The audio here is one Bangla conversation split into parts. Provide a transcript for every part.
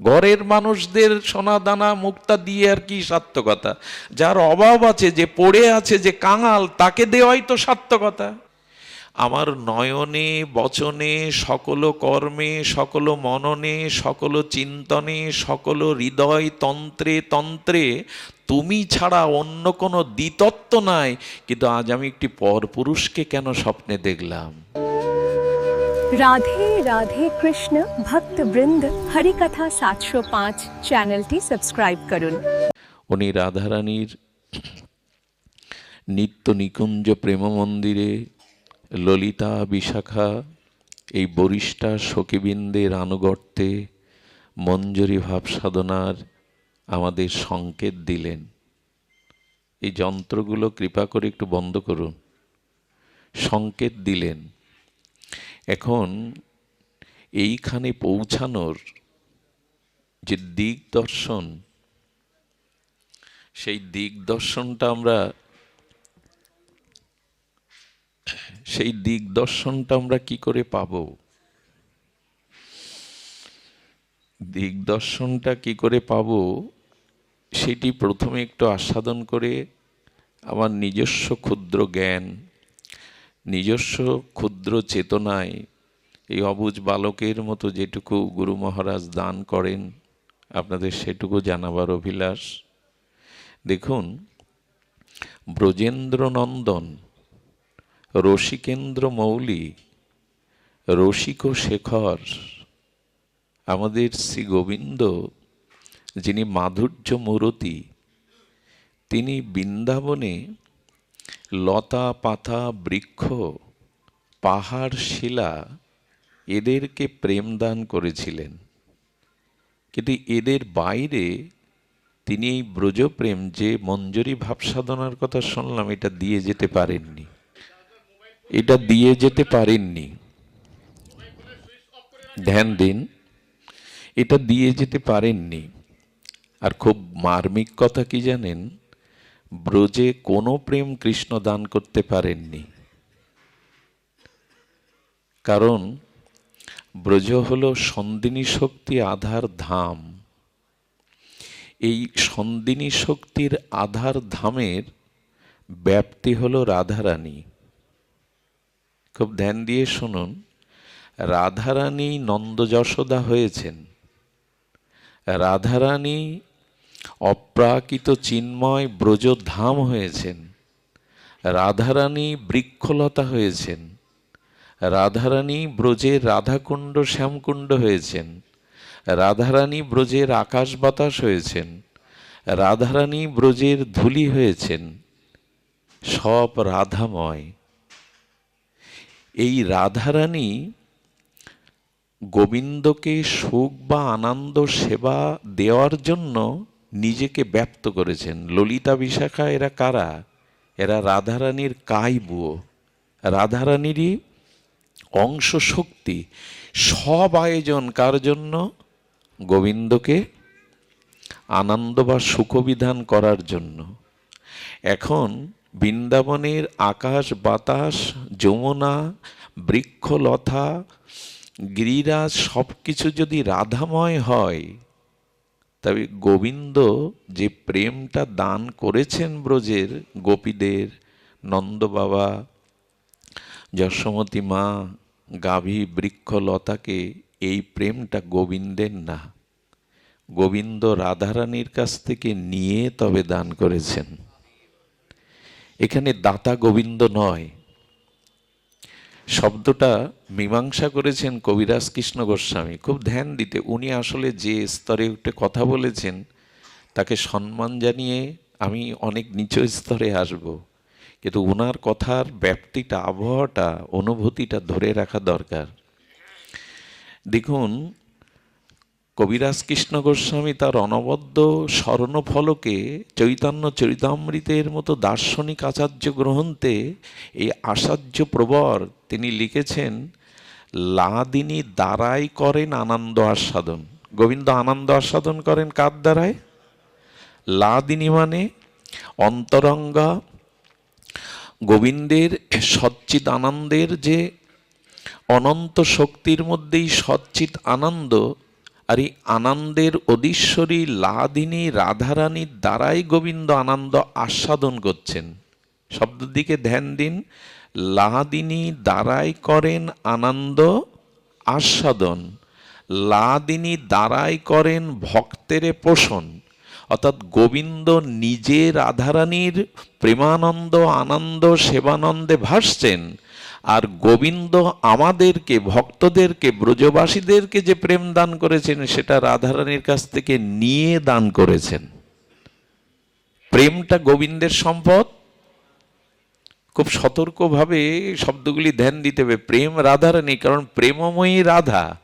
ঘরের মানুষদের সোনা দানা মুক্তা দিয়ে আর কি সার্থকতা। যার অভাব আছে, যে পড়ে আছে, যে কাঙাল, তাকে দেওয়াই তো সার্থকতা। আমার নয়নে, বচনে, সকল কর্মে, সকল মননে, সকল চিন্তনে, সকল হৃদয় তন্ত্রে তন্ত্রে, তুমি ছাড়া অন্য কোনো দ্বিতত্ব নাই। কিন্তু আজ আমি একটি পরপুরুষকে কেন স্বপ্নে দেখলাম? রাধে রাধে কৃষ্ণ ভক্ত বৃন্দ হরিকথা সাতশো পাঁচ চ্যানেলটি সাবস্ক্রাইব করুন। উনি রাধারানীর নিত্য নিকুঞ্জ প্রেম মন্দিরে, ললিতা বিশাখা, এই বরিষ্ঠা সখীবৃন্দের আনুগত্যে মঞ্জরি ভাব সাধনার আমাদের সংকেত দিলেন। এই যন্ত্রগুলো কৃপা করে একটু বন্ধ করুন। সংকেত দিলেন। এখন এইখানে পৌঁছানোর যে দিক দর্শন, সেই দিক দর্শনটা আমরা, সেই দিক দর্শনটা আমরা কি করে পাব? দিক দর্শনটা কি করে পাব? সেটি প্রথমে একটু আস্বাদন করে আমার নিজস্ব ক্ষুদ্র জ্ঞান নিজস্ব ক্ষুদ্র চেতনায় এই অবুজ বালকের মতো যেটুকু গুরু মহারাজ দান করেন, আপনাদের সেটুকু জানাবার অভিলাষ। দেখুন, ব্রজেন্দ্রনন্দন, রসিকেন্দ্র মৌলি, রসিক শেখর, আমাদের শ্রী গোবিন্দ, যিনি মাধুর্য মূরতি তিনি বৃন্দাবনে লতা পাতা বৃক্ষ, পাহাড় শিলা এদেরকে প্রেম দান করেছিলেন। কিন্তু এদের বাইরে তিনি এই ব্রজপ্রেম যে মঞ্জরি ভাব সাধনার কথা শুনলাম, এটা দিয়ে যেতে পারেননি। এটা দিয়ে যেতে পারেননি। ধ্যান দিন, এটা দিয়ে যেতে পারেননি। আর খুব মার্মিক কথা কি জানেন? ব্রজে কোনো প্রেম কৃষ্ণ দান করতে পারেননি। কারণ ব্রজ হলো সন্দিনী শক্তি আধার ধাম। এই সন্দিনী শক্তির আধার ধামের ব্যাপ্তি হলো রাধারানী। খুব ধ্যান দিয়ে শুনুন, রাধারানী নন্দ যশোদা হয়েছেন। রাধারানী অপ্রাকৃত চিন্ময় ব্রজধাম হয়েছেন। রাধারানী বৃক্ষলতা হয়েছেন। রাধারানী ব্রজের রাধাকুণ্ড, শ্যামকুণ্ড হয়েছেন। রাধারানী ব্রজের আকাশ বাতাস হয়েছেন। রাধারানী ব্রজের ধুলি হয়েছেন। সব রাধাময়। এই রাধারানী গোবিন্দকে সুখ বা আনন্দ সেবা দেওয়ার জন্য নিজেকে ব্যক্ত করেছেন। ললিতা বিশাখা, এরা কারা? এরা রাধারানীর কাই বুয়ো। রাধারানীরই অংশ শক্তি। সব আয়োজন কার জন্য? গোবিন্দকে আনন্দ বা সুখবিধান করার জন্য। এখন বৃন্দাবনের আকাশ বাতাস, যমুনা, বৃক্ষলতা, গিরিরাজ সব কিছু যদি রাধাময় হয় তবে গোবিন্দ যে প্রেমটা দান করেছেন ব্রজের গোপীদের নন্দ বাবা যশোমতী মা, গাভী বৃক্ষলতাকে এই প্রেমটা গোবিন্দের না। গোবিন্দ রাধারানীর কাছ থেকে নিয়ে তবে দান করেছেন। এখানে দাতা গোবিন্দ নয় শব্দটা মীমাংসা করেছেন কবিরাজ কৃষ্ণ গোস্বামী। খুব ধ্যান দিতে। উনি আসলে যে স্তরে উঠে কথা বলেছেন, তাকে সম্মান জানিয়ে আমি অনেক নিচু স্তরে আসব। কিন্তু ওনার কথার ব্যাপ্তিটা, আবহাওয়াটা, অনুভূতিটা ধরে রাখা দরকার। দেখুন কবিরাজ কৃষ্ণ গোস্বামী তার অনবদ্য স্মরণফলকে চৈতন্য চরিতামৃতের মতো দার্শনিক আচার্য গ্রন্থে এই আচার্য প্রবর তিনি লিখেছেন, লাদিনী দ্বারাই করেন আনন্দ আস্বাদন। গোবিন্দ, আনন্দ আস্বাদন করেন কার দ্বারায়? লাদিনী মানে অন্তরঙ্গা গোবিন্দের সচ্চিত আনন্দের যে অনন্ত শক্তির মধ্যেই সচ্চিত আনন্দ আর এই আনন্দের অধীশ্বরী লাদিনী রাধারানীর দ্বারাই গোবিন্দ আনন্দ আস্বাদন করছেন। শব্দের দিকে ধ্যান দিন, লাদিনী দ্বারাই করেন আনন্দ আস্বাদন, লাদিনী দ্বারাই করেন ভক্তেরে পোষণ। অর্থাৎ গোবিন্দ নিজে রাধারানীর প্রেমানন্দ, আনন্দ, সেবানন্দে ভাসছেন আর গোবিন্দ আমাদেরকে, ভক্তদেরকে, ব্রজবাসীদেরকে যে প্রেম দান করেছেন, সেটা রাধারানীর কাছ থেকে নিয়ে দান করেছেন। প্রেমটা গোবিন্দের সম্পদ। খুব সতর্কভাবে শব্দগুলি ধ্যান দিতে হবে। প্রেম রাধারানী, কারণ প্রেমময়ী রাধা।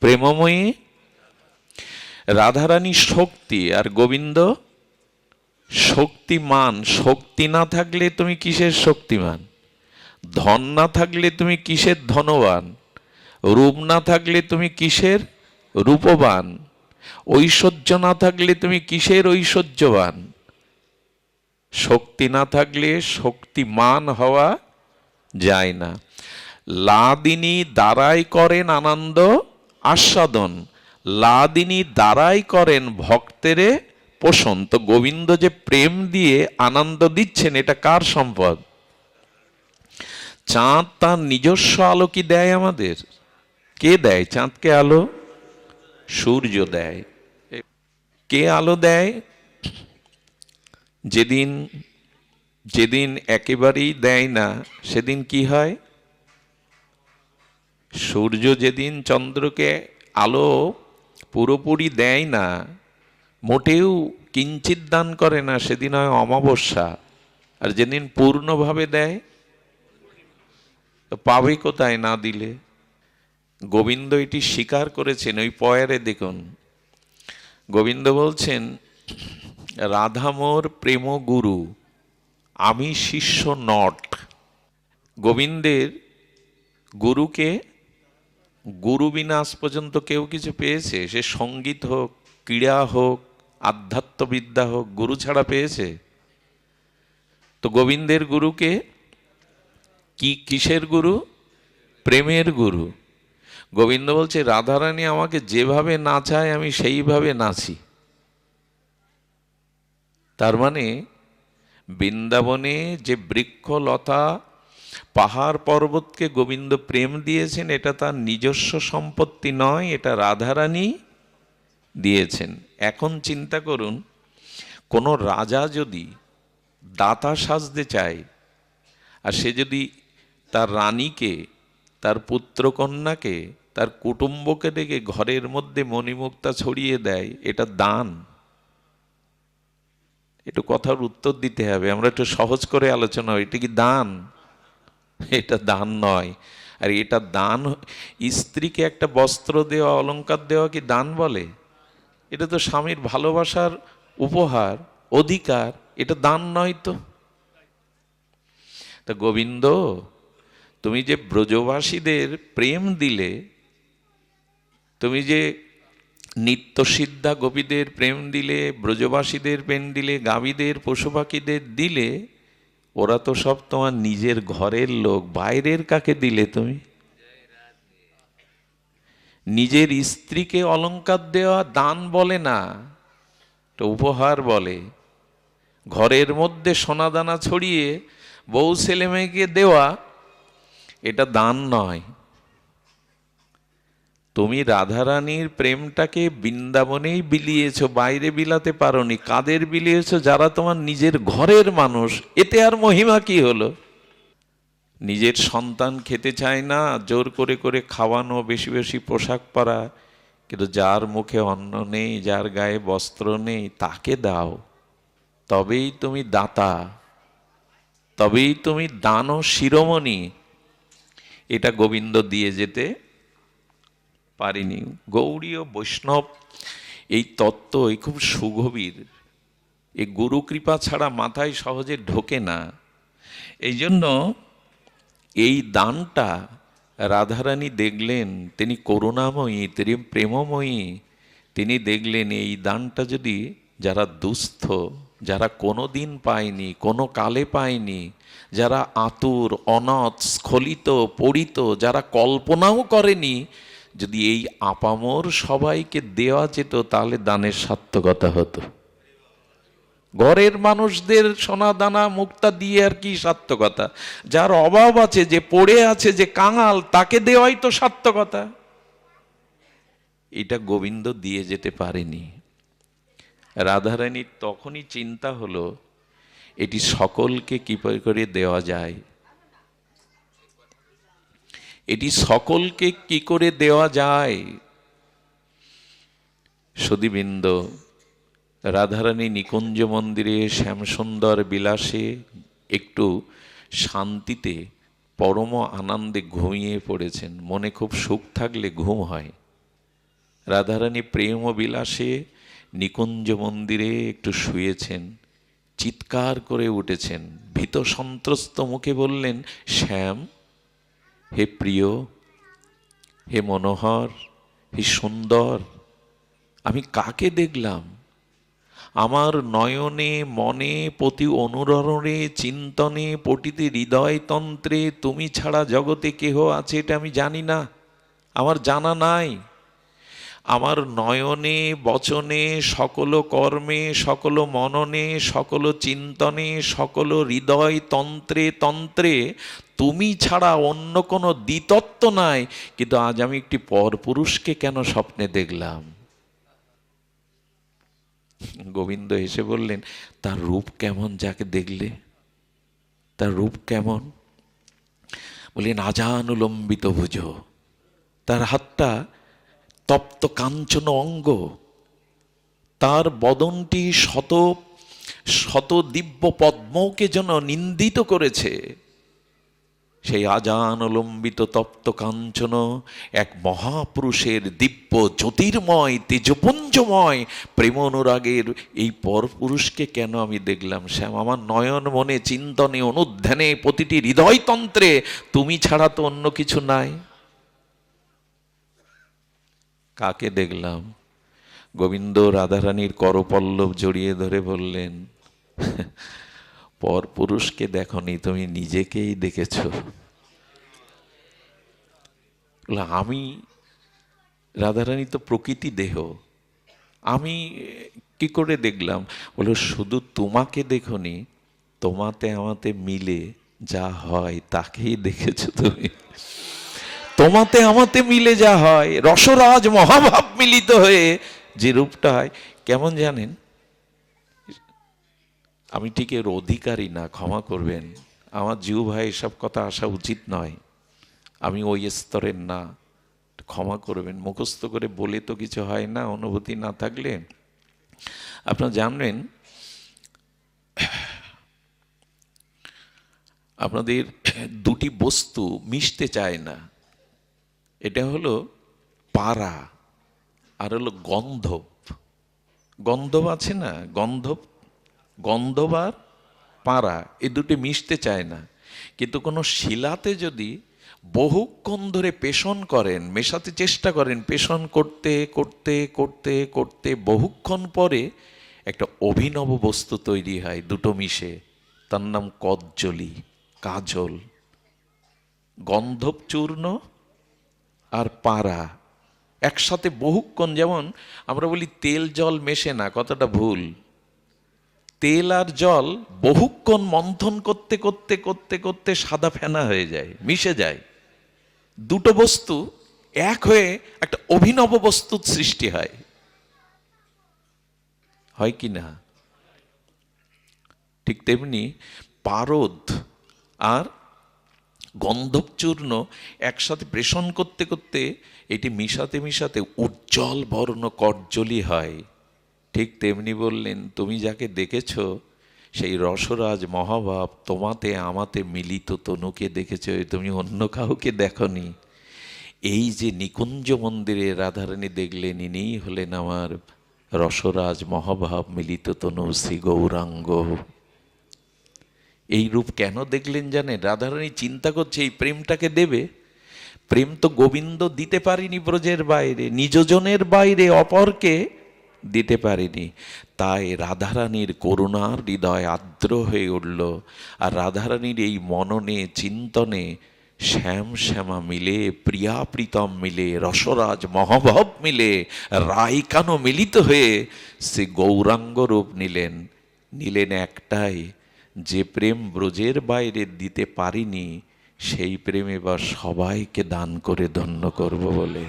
প্রেমময়ী রাধারানী শক্তি, আর গোবিন্দ শক্তিমান। শক্তি না থাকলে তুমি কিসের শক্তিমান? ধন না থাকলে তুমি কিসের ধনবান? রূপ না থাকলে তুমি কিসের রূপবান? ঐশ্বর্য না থাকলে তুমি কিসের ঐশ্বর্যবান? শক্তি না থাকলে শক্তিমান হওয়া যায় না। লাদিনী দ্বারাই করেন আনন্দ, আস্বাদন। লাদিনী দ্বারাই করেন ভক্তেরে পোষণ। তো গোবিন্দ যে প্রেম দিয়ে আনন্দ দিচ্ছেন, এটা কার সম্পদ? চাঁদ তার নিজস্ব আলো কি দেয় আমাদের? কে দেয়? চাঁদকে আলো? সূর্য দেয়। কে আলো দেয়? যেদিন যেদিন একেবারেই দেয় না, সেদিন কি হয়? সূর্য যেদিন চন্দ্রকে আলো পুরোপুরি দেয় না, মোটেও কিঞ্চিত দান করে না, সেদিন হয় অমাবস্যা। আর যেদিন পূর্ণভাবে দেয় তো পাবে কোথায় না দিলে গোবিন্দ এটি স্বীকার করেছেন, ওই পয়ারে দেখুন। গোবিন্দ বলছেন রাধামোর প্রেম গুরু, আমি শিষ্য নট। গোবিন্দের গুরুকে গুরু বিনা আজ পর্যন্ত কেউ কিছু পেয়েছে? সে সংগীত হোক, ক্রীড়া হোক, আধ্যাত্মবিদ্যা হোক, গুরু ছাড়া পেয়েছে? তো গোবিন্দের গুরুকে কি, কিসের গুরু? প্রেমের গুরু। গোবিন্দ বলছে, রাধারানী আমাকে যেভাবে নাচায় আমি সেইভাবে নাচি। তার মানে বৃন্দাবনে যে বৃক্ষ লতা পাহাড় পর্বতকে গোবিন্দ প্রেম দিয়েছেন, এটা তার নিজস্ব সম্পত্তি নয়, এটা রাধারানী দিয়েছেন। এখন চিন্তা করুন, কোনো রাজা যদি দাতা সাজতে চায়, আর সে যদি তার রানীকে, তার পুত্রকন্যাকে, তার কুটুম্বকে ডেকে ঘরের মধ্যে মণিমুক্তা ছড়িয়ে দেয়, এটা দান। একটু কথার উত্তর দিতে হবে, আমরা একটু সহজ করে আলোচনা এটা কি দান? এটা দান নয়। আর এটা দান, স্ত্রীকে একটা বস্ত্র দেওয়া অলঙ্কার দেওয়া কি দান বলে? এটা তো স্বামীর ভালোবাসার উপহার, অধিকার, এটা দান নয় তো। তা গোবিন্দ তুমি যে ব্রজবাসীদের প্রেম দিলে, তুমি যে নিত্য সিদ্ধা গোপীদের প্রেম দিলে, ব্রজবাসীদের প্রেম দিলে, গাভীদের পশু পাখিদের দিলে, ওরা তো সব তোমার নিজের ঘরের লোক, বাইরের কাকে দিলে তুমি? নিজের স্ত্রীকে অলংকার দেওয়া দান বলে না, তো উপহার বলে। ঘরের মধ্যে সোনাদানা ছড়িয়ে বউ ছেলে মেয়েকে দেওয়া এটা দান নয়। তুমি রাধারানীর প্রেমটাকে বৃন্দাবনেই বিলিয়েছ, বাইরে বিলাতে পারোনি, কাদের বিলিয়েছ? যারা তোমার নিজের ঘরের মানুষ, এতে আর মহিমা কি হলো? নিজের সন্তান খেতে চায় না, জোর করে করে খাওয়ানো, বেশি বেশি পোশাক পরা, কিন্তু যার মুখে অন্ন নেই, যার গায়ে বস্ত্র নেই, তাকে দাও। তবেই তুমি দাতা, তবেই তুমি দান শিরোমণি এটা গোবিন্দ দিয়ে যেতে পারিনি। গৌড়ীয় বৈষ্ণব এই তত্ত্ব, এই খুব সুগভীর। এই গুরু কৃপা ছাড়া মাথায় সহজে ঢোকে না। এই জন্য এই দানটা রাধারানী দেখলেন, তিনি করুণাময়ী, তিনি প্রেমময়ী, তিনি দেখলেন এই দানটা যদি যারা দুস্থ যারা কোনো দিন পায়নি, কোনো কালে পায়নি, যারা আতুর, অনথ, স্খলিত, পড়িত, যারা কল্পনাও করেনি, যদি এই আপামর সবাইকে দেওয়া যেত, তাহলে দানের সার্থকতা হতো। ঘরের মানুষদের সোনা দানা মুক্তা দিয়ে আর কি সার্থকতা? যার অভাব আছে, যে পড়ে আছে, যে কাঙাল, তাকে দেওয়াই তো সার্থকতা। এটা গোবিন্দ দিয়ে যেতে পারেনি। রাধারানীর তখনই চিন্তা হলো, এটি সকলকে কি করে দেওয়া যায়। এটি সকলকে কি করে দেওয়া যায়? সুদীবৃন্দ রাধারানী নিকুঞ্জ মন্দিরে শ্যামসুন্দর বিলাসে একটু শান্তিতে, পরম আনন্দে ঘুমিয়ে পড়েছেন। মনে খুব সুখ থাকলে ঘুম হয়। রাধারানী প্রেম বিলাসে নিকুঞ্জ মন্দিরে একটু শুয়েছেন, চিৎকার করে উঠেছেন, ভীত সন্ত্রস্ত মুখে বললেন, শ্যাম, হে প্রিয়, হে মনোহর, হে সুন্দর, আমি কাকে দেখলাম? আমার নয়নে, মনে, প্রতি অনুরণে, চিন্তনে, পটিতে, হৃদয়তন্ত্রে, তুমি ছাড়া জগতে কেহ আছে এটা আমি জানি না, আমার জানা নাই। আমার নয়নে, বচনে, সকল কর্মে, সকল মননে, সকল চিন্তনে, সকল হৃদয় তন্ত্রে তন্ত্রে, তুমি ছাড়া অন্য কোনো দ্বিতত্ব নাই। কিন্তু আজ আমি একটি পরপুরুষকে কেন স্বপ্নে দেখলাম? গোবিন্দ এসে বললেন, তার রূপ কেমন যাকে দেখলে? তার রূপ কেমন? বললেন আজানুলম্বিত ভুজ। তার হাতটা তপ্ত কাঞ্চন অঙ্গ। তার বদনটি শত শত দিব্য পদ্মকে যেন নিন্দিত করেছে। সেই আজানলম্বিত তপ্ত কাঞ্চন এক মহাপুরুষের দিব্য জ্যোতির্ময়, তেজপুঞ্জময় প্রেম অনুরাগের এই পরপুরুষকে কেন আমি দেখলাম, শ্যাম? আমার নয়ন মনে, চিন্তনে, অনুধ্যানে, প্রতিটি হৃদয়তন্ত্রে তুমি ছাড়া তো অন্য কিছু নাই। কাকে দেখলাম? গোবিন্দ রাধারানীর করপল্লব জড়িয়ে ধরে বললেন, পর পুরুষকে দেখনি, তুমি নিজেকেই দেখেছ। আমি? রাধারানী তো প্রকৃতি দেহ। আমি কি করে দেখলাম? বলো শুধু তোমাকে দেখনি, তোমাতে আমাতে মিলে যা হয় তাকেই দেখেছ তুমি। তোমাতে আমাতে মিলে যা হয়, রসরাজ মহাভাব মিলিত হয়ে যে রূপটা হয়, কেমন জানেন? আমি ঠিক এর অধিকারী না, ক্ষমা করবেন। আমার জিউ ভাই এসব কথা আসা উচিত নয়। আমি ওই স্তরের না, ক্ষমা করবেন। মুখস্থ করে বলে তো কিছু হয় না, অনুভূতি না থাকলে। আপনারা জানবেন, আপনাদের দুটি বস্তু মিশতে চায় না। এটা হলো পাড়া আর হলো গন্ধব। গন্ধব আছে না? গন্ধব গন্ধব আর পাড়া এই দুটি মিশতে চায় না। কিন্তু কোনো শিলাতে যদি বহুক্ষণ ধরে পেষণ করেন, মেশাতে চেষ্টা করেন, পেষণ করতে করতে করতে করতে বহুক্ষণ পরে একটা অভিনব বস্তু তৈরি হয়, দুটো মিশে। তার নাম কজ্জলি, কাজল। গন্ধব চূর্ণ আর পাড়া। একসাথে বহুক্ষণ যেমন আমরা বলি তেল জল মেশে না কতটা ভুল। তেল আর জল বহুক্ষণ মন্থন করতে করতে করতে করতে সাদা ফেনা হয়ে যায়, মিশে যায়। দুটো বস্তু এক হয়ে একটা অভিনব বস্তুর সৃষ্টি হয়। হয় কি না? ঠিক তেমনি পারদ আর গন্ধব চূর্ণ একসাথে প্রেষণ করতে করতে এটি মিশাতে মিশাতে উজ্জ্বল বর্ণ করজলি হয়। ঠিক তেমনি বললেন, তুমি যাকে দেখেছ, সেই রসরাজ মহাভাব তোমাতে আমাতে মিলিত তনুকে দেখেছ তুমি অন্য কাউকে দেখনি। এই যে নিকুঞ্জ মন্দিরে রাধারানী দেখলেন, ইনিই হলেন আমার রসরাজ মহাভাব মিলিত তনু শ্রী গৌরাঙ্গ। এই রূপ কেন দেখলেন জানেন? রাধারানী চিন্তা করছে, এই প্রেমটাকে দেবে? প্রেম তো গোবিন্দ দিতে পারিনি ব্রজের বাইরে, নিজজনের বাইরে অপরকে দিতে পারেনি। তাই রাধারানীর করুণার হৃদয় আর্দ্র হয়ে উঠল, আর রাধারানীর এই মননে, চিন্তনে শ্যাম শ্যামা মিলে, প্রিয়া প্রীতম মিলে, রসরাজ মহাভব মিলে, রায়কানো মিলিত হয়ে সে গৌরাঙ্গ রূপ নিলেন। নিলেন একটাই যে প্রেম ব্রজের বাইরে দিতে পারিনি, সেই প্রেম এবার সবাইকে দান করে ধন্য করব বলে।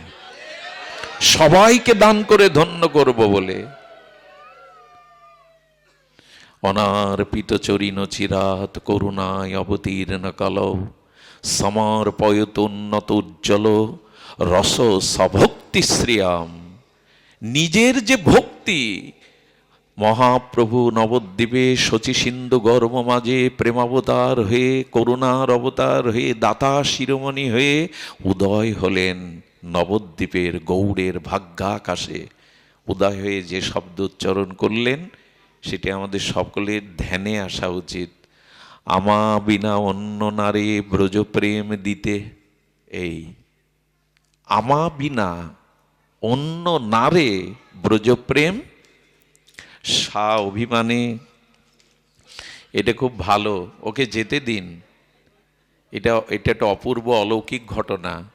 সবাইকে দান করে ধন্য করব বলে। অনার্পিত চরিণ চিরাত করুণায় অবতীর্ণ কলৌ সমর্পয়তোন্নত উজ্জ্বল, রস সভক্তি শ্রিয়াম। নিজের যে ভক্তি মহাপ্রভু নবদ্বীপে শচী সিন্ধু গর্ভ মাঝে প্রেমাবতার হয়ে, করুণার অবতার হয়ে, দাতা শিরোমণি হয়ে উদয় হলেন নবদ্বীপের গৌড়ের ভাগ্যাকাশে। উদয় হয়ে যে শব্দ উচ্চারণ করলেন, সেটি আমাদের সকলের ধ্যানে আসা উচিত। আমা বিনা অন্য নারী ব্রজপ্রেম দিতে। এই, আমা বিনা অন্য নারে ব্রজপ্রেম সা অভিমানে। এটা খুব ভালো। ওকে যেতে দিন। এটা এটা একটা অপূর্ব অলৌকিক ঘটনা।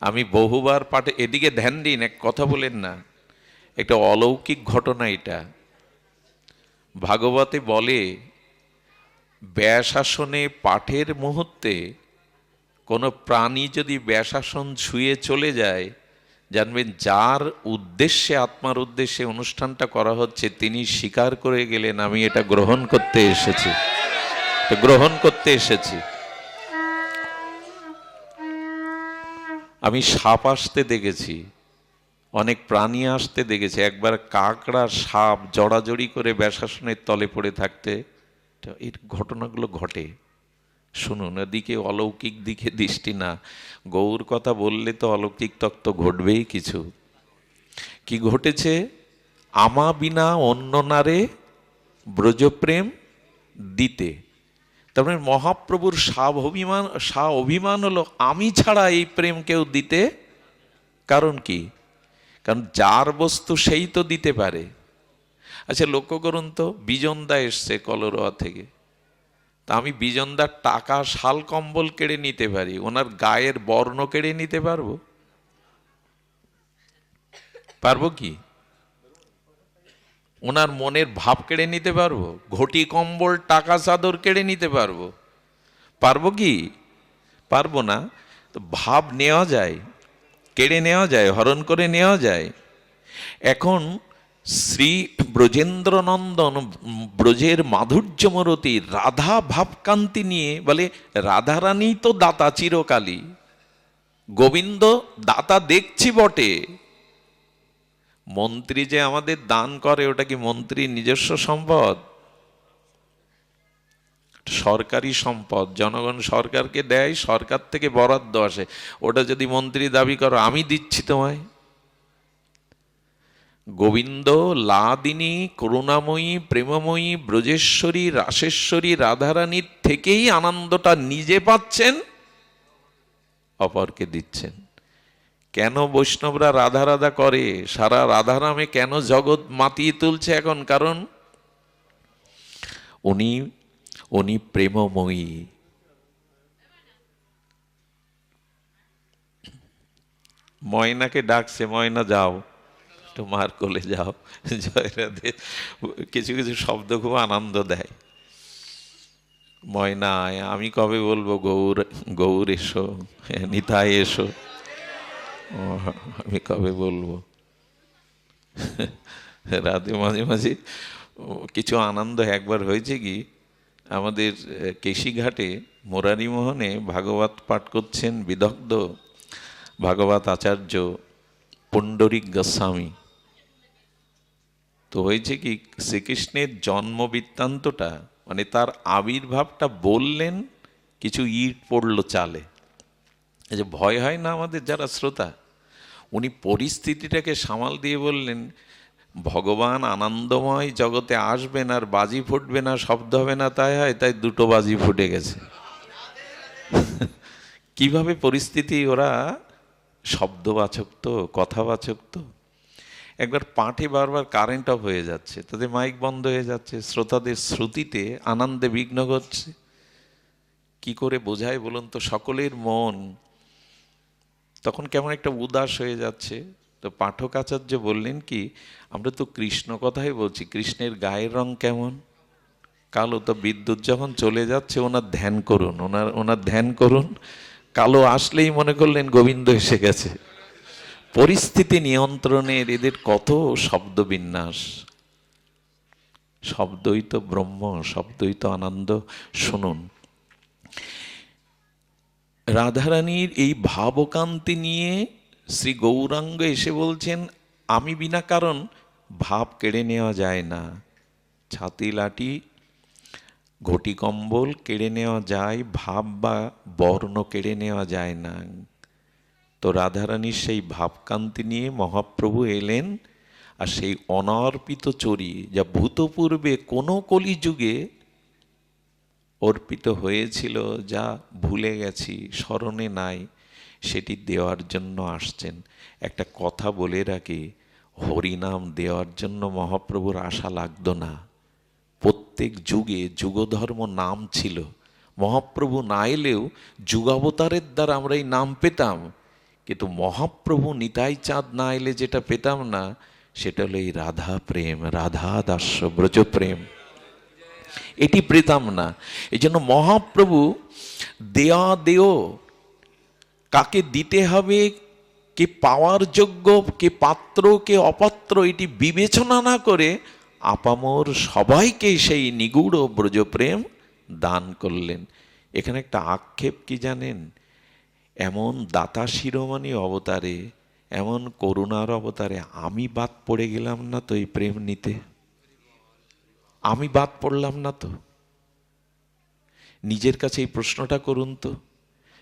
আমি বহুবার পাঠে, এদিকে ধ্যান দিন, এক কথা বলেন না। একটা অলৌকিক ঘটনা এটা। ভাগবতে বলে, ব্যাসাসনে পাঠের মুহূর্তে কোনো প্রাণী যদি ব্যাসাসন ছুঁয়ে চলে যায় জানবেন, যার উদ্দেশ্যে, আত্মার উদ্দেশ্যে অনুষ্ঠানটা করা হচ্ছে, তিনি স্বীকার করে গেলেন, আমি এটা গ্রহণ করতে এসেছি। গ্রহণ করতে এসেছি। আমি সাপ আসতে দেখেছি। অনেক প্রাণী আসতে দেখেছি। একবার কাকড়া সাপ জড়াজড়ি করে ব্যাসাসনের তলে পড়ে থাকতে এর ঘটনাগুলো ঘটে। শুনুন, এদিকে অলৌকিক দিকে দৃষ্টি না। গৌর কথা বললে তো অলৌকিক তত্ত্ব ঘটবেই কিছু। কি ঘটেছে? আমা বিনা অন্য নারে ব্রজপ্রেম দিতে। তার মানে মহাপ্রভুর সাব অভিমান সা অভিমান হলো, আমি ছাড়া এই প্রেম কেউ দিতে? কারণ কি? কারণ যার বস্তু সেই তো দিতে পারে। আচ্ছা লক্ষ্য করুন তো বিজনদা এসছে কলরোয়া থেকে। তা আমি বিজনদার টাকা শাল কম্বল কেড়ে নিতে পারি, ওনার গায়ের বর্ণ কেড়ে নিতে পারব? পারব কি? ওনার মনের ভাব কেড়ে নিতে পারব? ঘটি কম্বল, টাকা চাদর কেড়ে নিতে পারব? পারব কি? পারব না। তো ভাব নেওয়া যায়, কেড়ে নেওয়া যায়, হরণ করে নেওয়া যায়। এখন শ্রী ব্রজেন্দ্রনন্দন ব্রজের মাধুর্যমরতী রাধা ভাবকান্তি নিয়ে বলে, রাধারানী তো দাতা চিরকালী গোবিন্দ দাতা দেখছি বটে। মন্ত্রী যে আমাদের দান করে, ওটা কি মন্ত্রীর নিজস্ব সম্পদ? সরকারি সম্পদ। জনগণ সরকারকে দেয়, সরকার থেকে বরাদ্দ আসে। ওটা যদি মন্ত্রী দাবি করো, আমি দিচ্ছি তোমায়। গোবিন্দ, লাদিনী, করুণাময়ী, প্রেমময়ী, ব্রজেশ্বরী, রাসেশ্বরী, রাধারানীর থেকেই আনন্দটা নিজে পাচ্ছেন, অপরকে দিচ্ছেন। কেন বৈষ্ণবরা রাধা রাধা করে? সারা রাধারামে কেন জগৎ মাতিয়ে তুলছে এখন? কারণ উনি উনি প্রেমময়ী। ময়নাকে ডাকছে, ময়না যাও। তোমার কোলে যাও জয় রাধে কিছু কিছু শব্দ খুব আনন্দ দেয়। ময়নায়, আমি কবে বলব, গৌর গৌর এসো, নিতাই এসো। আমি কবে বলব? রাতে মাঝে মাঝে, কিছু আনন্দ একবার হয়েছে কি? আমাদের কেশিঘাটে মোরারি মোহনে ভাগবত পাঠ করছেন বিদগ্ধ ভাগবত আচার্য পুণ্ডরিক গোস্বামী। তো হয়েছে কি, শ্রীকৃষ্ণের জন্ম বৃত্তান্তটা মানে তার আবির্ভাবটা বললেন, কিছু ইট পড়ল চালে। যে ভয় হয় না আমাদের যারা শ্রোতা? উনি পরিস্থিতিটাকে সামাল দিয়ে বললেন, ভগবান আনন্দময় জগতে আসবেন আর বাজি ফুটবে না, শব্দ হবে না, তাই হয়, তাই দুটো বাজি ফুটে গেছে। কীভাবে পরিস্থিতি? ওরা শব্দবাচক তো, কথাবাচক তো। একবার পাঠে বারবার কারেন্ট অফ হয়ে যাচ্ছে, তাদের মাইক বন্ধ হয়ে যাচ্ছে, শ্রোতাদের শ্রুতিতে আনন্দে বিঘ্ন ঘটছে। কি করে বোঝায় বলুন তো? সকলের মন তখন কেমন একটা উদাস হয়ে যাচ্ছে। তো পাঠক আচার্য বললেন কি, আমরা তো কৃষ্ণ কথাই বলছি, কৃষ্ণের গায়ের রং কেমন? কালো, তো বিদ্যুৎ যখন চলে যাচ্ছে, ওনার ধ্যান করুন, ওনার ওনার ধ্যান করুন। কালো আসলেই মনে করলেন গোবিন্দ এসে গেছে। পরিস্থিতি নিয়ন্ত্রণের এদের কত শব্দবিন্যাস। শব্দই তো ব্রহ্ম, শব্দই তো আনন্দ। শুনুন, রাধারানীর এই ভাবকান্তি নিয়ে শ্রী গৌরাঙ্গ এসে বলছেন, আমি বিনা কারণ ভাব কেড়ে নেওয়া যায় না। ছাতি, লাঠি, ঘটি, কম্বল কেড়ে নেওয়া যায়, ভাব বা বর্ণ কেড়ে নেওয়া যায় না। তো রাধারানীর সেই ভাবকান্তি নিয়ে মহাপ্রভু এলেন আর সেই অনর্পিত চরি যা ভূতপূর্বে কোনো কলিযুগে অর্পিত হয়েছিল, যা ভুলে গেছি, স্মরণে নাই, সেটি দেওয়ার জন্য আসছেন। একটা কথা বলে রাখি, হরিনাম দেওয়ার জন্য মহাপ্রভুর আশা লাগতো না। প্রত্যেক যুগে যুগধর্ম নাম ছিল। মহাপ্রভু না এলেও যুগাবতারের দ্বারা আমরা এই নাম পেতাম। কিন্তু মহাপ্রভু নিতাই চাঁদ না এলে যেটা পেতাম না, সেটা হলো এই রাধা প্রেম, রাধা দাস্য ব্রজ প্রেম। এটি পেতাম না। এই জন্য মহাপ্রভু দেয়া দেও, কাকে দিতে হবে, কে পাওয়ার যোগ্য, কে পাত্র, কে অপাত্র, এটি বিবেচনা না করে আপামর সবাইকে সেই নিগুড় ব্রজপ্রেম দান করলেন। এখানে একটা আক্ষেপ কি জানেন? এমন দাতা শিরোমণি অবতারে, এমন করুণার অবতারে আমি বাদ পড়ে গেলাম না তো এই প্রেম নিতে? আমি বাদ পড়লাম না তো? নিজের কাছে এই প্রশ্নটা করুন তো,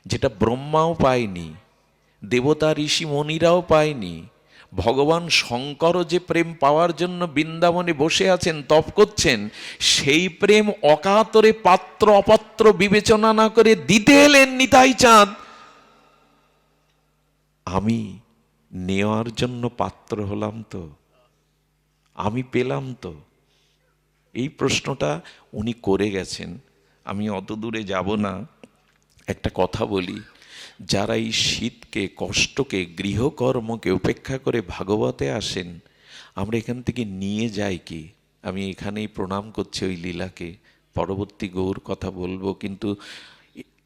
যেটা ব্রহ্মাও পায়নি, দেবতা, ঋষি, মনিরাও পায়নি, ভগবান শঙ্করও যে প্রেম পাওয়ার জন্য বৃন্দাবনে বসে আছেন, তপ করছেন, সেই প্রেম অকাতরে পাত্র অপাত্র বিবেচনা না করে দিতে এলেন নিতাই চাঁদ। আমি নেওয়ার জন্য পাত্র হলাম তো? আমি পেলাম তো? এই প্রশ্নটা উনি করে গেছেন। আমি অত দূরে যাব না। একটা কথা বলি, যারা এই শীতকে, কষ্টকে, গৃহকর্মকে উপেক্ষা করে ভাগবতে আসেন, আমরা এখান থেকে নিয়ে যাই কি? আমি এখানেই প্রণাম করছি ওই লীলাকে। পরবর্তী গৌর কথা বলব, কিন্তু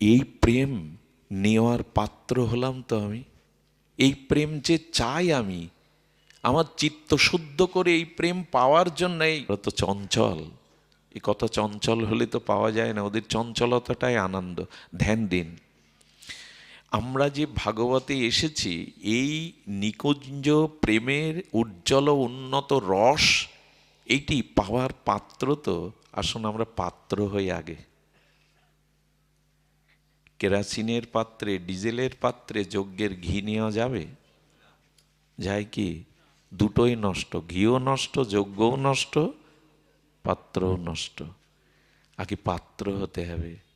এই প্রেম নেওয়ার পাত্র হলাম তো আমি? এই প্রেম যে চাই আমি, আমার চিত্ত শুদ্ধ করে এই প্রেম পাওয়ার জন্য এই তো চঞ্চল। এই কথা চঞ্চল হলে তো পাওয়া যায় না, ওদের চঞ্চলতাটাই আনন্দ। ধ্যান দিন। আমরা যে ভাগবতে এসেছি, এই নিকুঞ্জ প্রেমের উজ্জ্বল উন্নত রস, এইটি পাওয়ার পাত্র তো, আসুন আমরা পাত্র হই আগে। কেরাসিনের পাত্রে, ডিজেলের পাত্রে যজ্ঞের ঘি নেওয়া যাবে? যাই কি? দুটোই নষ্ট, ঘিও নষ্ট, যজ্ঞও নষ্ট, পাত্রও নষ্ট। আগে পাত্র হতে হবে।